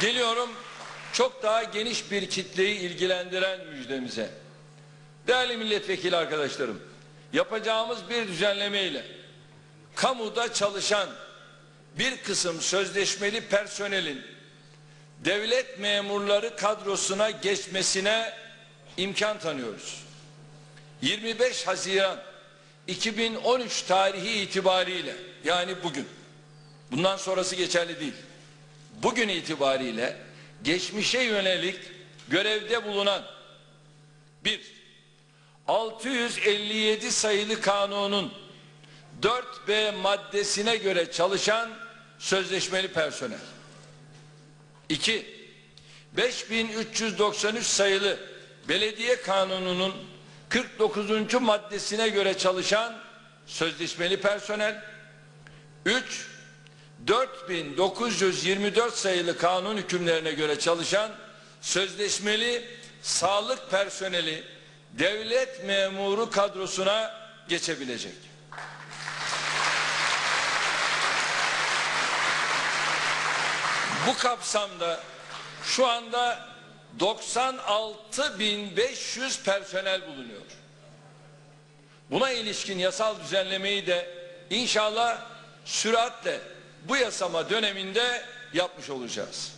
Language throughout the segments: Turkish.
Geliyorum çok daha geniş bir kitleyi ilgilendiren müjdemize. Değerli milletvekili arkadaşlarım, yapacağımız bir düzenleme ile kamuda çalışan bir kısım sözleşmeli personelin devlet memurları kadrosuna geçmesine imkan tanıyoruz. 25 Haziran 2013 tarihi itibariyle yani bugün bundan sonrası geçerli değil. Bugün itibariyle geçmişe yönelik görevde bulunan bir 657 sayılı kanunun 4B maddesine göre çalışan sözleşmeli personel. 2. 5393 sayılı belediye kanununun 49. maddesine göre çalışan sözleşmeli personel. 3. 4924 sayılı kanun hükümlerine göre çalışan sözleşmeli sağlık personeli devlet memuru kadrosuna geçebilecek. Bu kapsamda şu anda 96.500 personel bulunuyor. Buna ilişkin yasal düzenlemeyi de inşallah süratle bu yasama döneminde yapmış olacağız.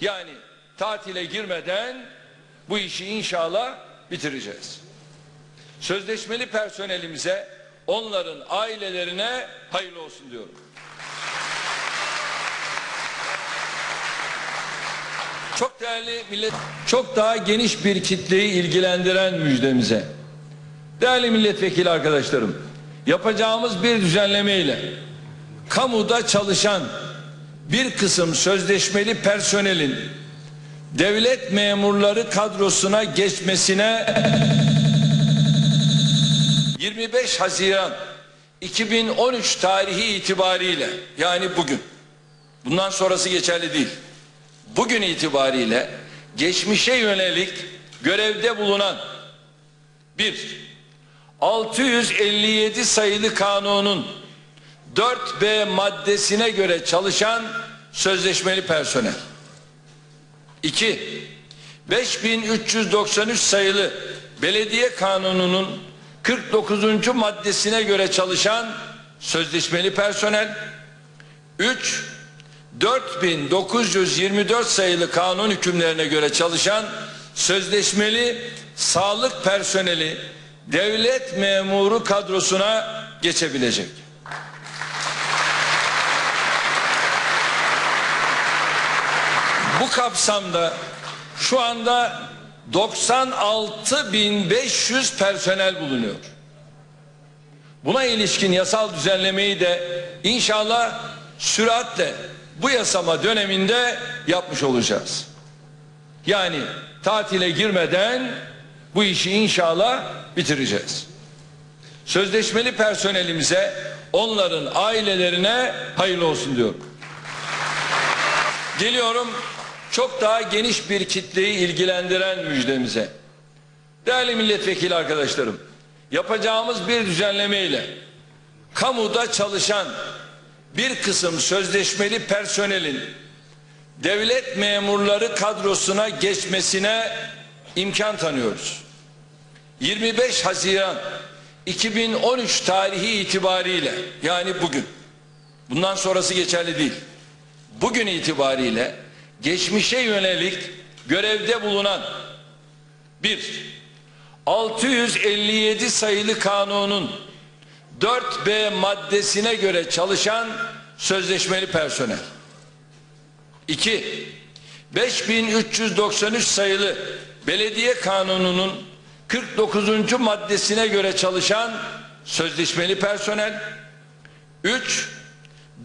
Yani tatile girmeden bu işi inşallah bitireceğiz. Sözleşmeli personelimize, onların ailelerine hayırlı olsun diyorum. Çok değerli millet, çok daha geniş bir kitleyi ilgilendiren müjdemize. Değerli milletvekili arkadaşlarım, yapacağımız bir düzenleme ile kamuda çalışan bir kısım sözleşmeli personelin devlet memurları kadrosuna geçmesine 25 Haziran 2013 tarihi itibariyle yani bugün bundan sonrası geçerli değil. Bugün itibariyle geçmişe yönelik görevde bulunan bir 657 sayılı kanunun 4B maddesine göre çalışan sözleşmeli personel. 2. 5393 sayılı belediye kanununun 49. maddesine göre çalışan sözleşmeli personel. 3. 4924 sayılı kanun hükümlerine göre çalışan sözleşmeli sağlık personeli devlet memuru kadrosuna geçebilecek. Bu kapsamda şu anda 96.500 personel bulunuyor. Buna ilişkin yasal düzenlemeyi de inşallah süratle bu yasama döneminde yapmış olacağız. Yani tatile girmeden bu işi inşallah bitireceğiz. Sözleşmeli personelimize, onların ailelerine hayırlı olsun diyorum. Geliyorum çok daha geniş bir kitleyi ilgilendiren müjdemize. Değerli milletvekili arkadaşlarım, yapacağımız bir düzenleme ile kamuda çalışan bir kısım sözleşmeli personelin devlet memurları kadrosuna geçmesine imkan tanıyoruz. 25 Haziran 2013 tarihi itibariyle yani bugün bundan sonrası geçerli değil. Bugün itibariyle geçmişe yönelik görevde bulunan bir 657 sayılı kanunun 4B maddesine göre çalışan sözleşmeli personel. 2. 5393 sayılı belediye kanununun 49. maddesine göre çalışan sözleşmeli personel. 3.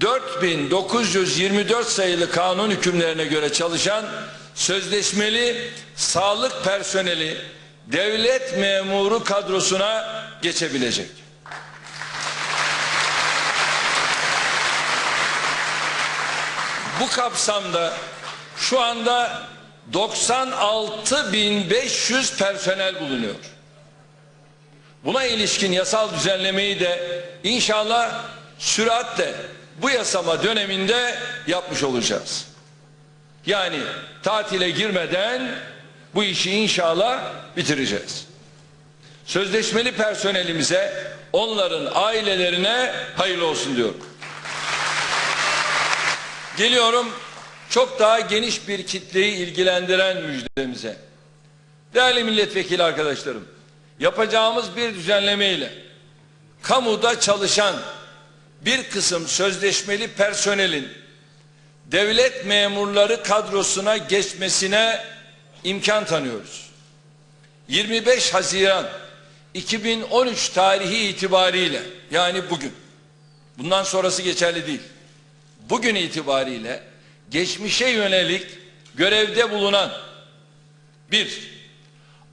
4924 sayılı kanun hükümlerine göre çalışan sözleşmeli sağlık personeli devlet memuru kadrosuna geçebilecek. Bu kapsamda şu anda 96.500 personel bulunuyor. Buna ilişkin yasal düzenlemeyi de inşallah süratle bu yasama döneminde yapmış olacağız. Yani tatile girmeden bu işi inşallah bitireceğiz. Sözleşmeli personelimize, onların ailelerine hayırlı olsun diyorum. Geliyorum çok daha geniş bir kitleyi ilgilendiren müjdemize. Değerli milletvekili arkadaşlarım, yapacağımız bir düzenlemeyle kamuda çalışan bir kısım sözleşmeli personelin devlet memurları kadrosuna geçmesine imkan tanıyoruz. 25 Haziran 2013 tarihi itibariyle yani bugün bundan sonrası geçerli değil. Bugün itibariyle geçmişe yönelik görevde bulunan bir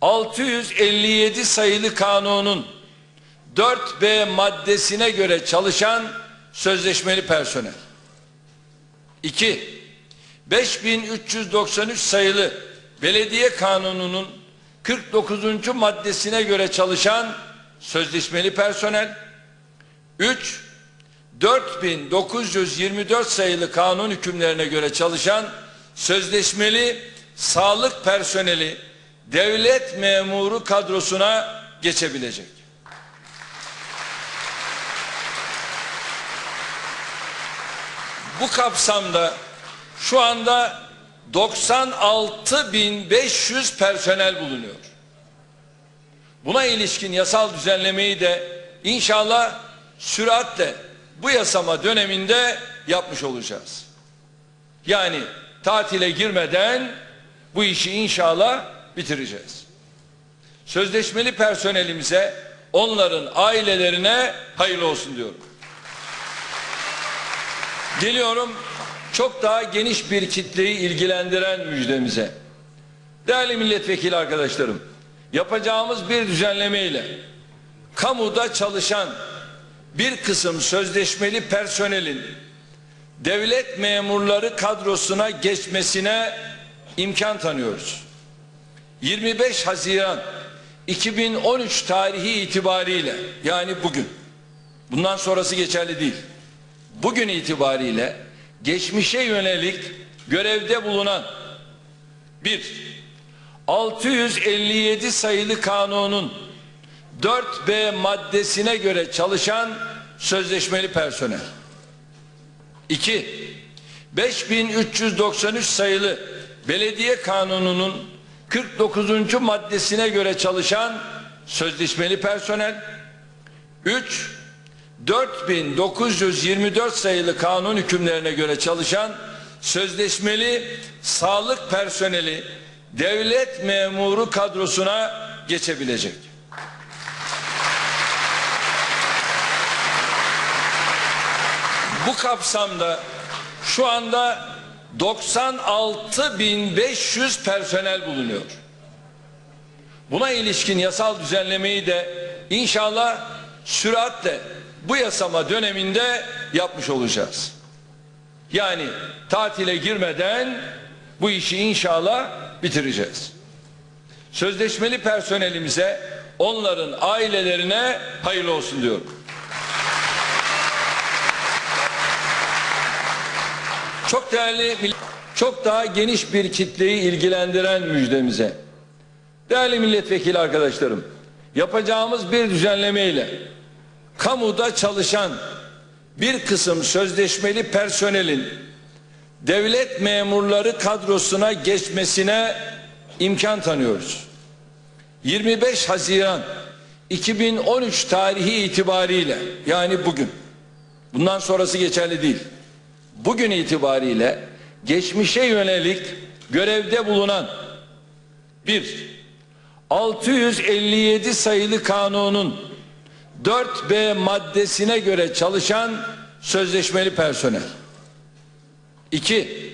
657 sayılı kanunun 4B maddesine göre çalışan sözleşmeli personel. 2. 5393 sayılı belediye kanununun 49. maddesine göre çalışan sözleşmeli personel. 3. 4924 sayılı kanun hükümlerine göre çalışan sözleşmeli sağlık personeli devlet memuru kadrosuna geçebilecek. Bu kapsamda şu anda 96.500 personel bulunuyor. Buna ilişkin yasal düzenlemeyi de inşallah süratle bu yasama döneminde yapmış olacağız. Yani tatile girmeden bu işi inşallah bitireceğiz. Sözleşmeli personelimize, onların ailelerine hayırlı olsun diyorum. Geliyorum çok daha geniş bir kitleyi ilgilendiren müjdemize. Değerli milletvekili arkadaşlarım, yapacağımız bir düzenlemeyle kamuda çalışan bir kısım sözleşmeli personelin devlet memurları kadrosuna geçmesine imkan tanıyoruz. 25 Haziran 2013 tarihi itibariyle yani bugün bundan sonrası geçerli değil. Bugün itibariyle geçmişe yönelik görevde bulunan bir 657 sayılı kanunun 4B maddesine göre çalışan sözleşmeli personel. 2. 5393 sayılı belediye kanununun 49. maddesine göre çalışan sözleşmeli personel. 3. 4924 sayılı kanun hükümlerine göre çalışan sözleşmeli sağlık personeli devlet memuru kadrosuna geçebilecek. Bu kapsamda şu anda 96.500 personel bulunuyor. Buna ilişkin yasal düzenlemeyi de inşallah süratle bu yasama döneminde yapmış olacağız. Yani tatile girmeden bu işi inşallah bitireceğiz. Sözleşmeli personelimize, onların ailelerine hayırlı olsun diyorum. Çok değerli, çok daha geniş bir kitleyi ilgilendiren müjdemize. Değerli milletvekili arkadaşlarım, yapacağımız bir düzenlemeyle kamuda çalışan bir kısım sözleşmeli personelin devlet memurları kadrosuna geçmesine imkan tanıyoruz. 25 Haziran 2013 tarihi itibariyle yani bugün bundan sonrası geçerli değil. Bugün itibariyle geçmişe yönelik görevde bulunan bir 657 sayılı kanunun 4B maddesine göre çalışan sözleşmeli personel. 2.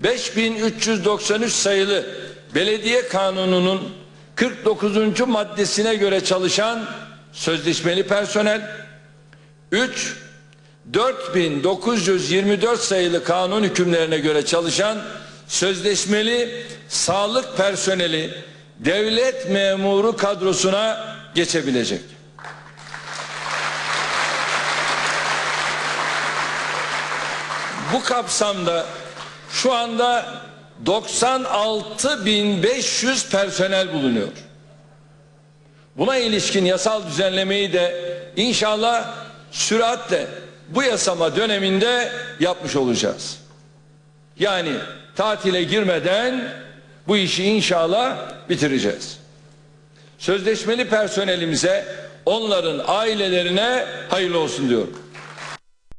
5393 sayılı belediye kanununun 49. maddesine göre çalışan sözleşmeli personel. 3. 4924 sayılı kanun hükümlerine göre çalışan sözleşmeli sağlık personeli devlet memuru kadrosuna geçebilecek. Bu kapsamda şu anda 96.500 personel bulunuyor. Buna ilişkin yasal düzenlemeyi de inşallah süratle bu yasama döneminde yapmış olacağız. Yani tatile girmeden bu işi inşallah bitireceğiz. Sözleşmeli personelimize, onların ailelerine hayırlı olsun diyorum.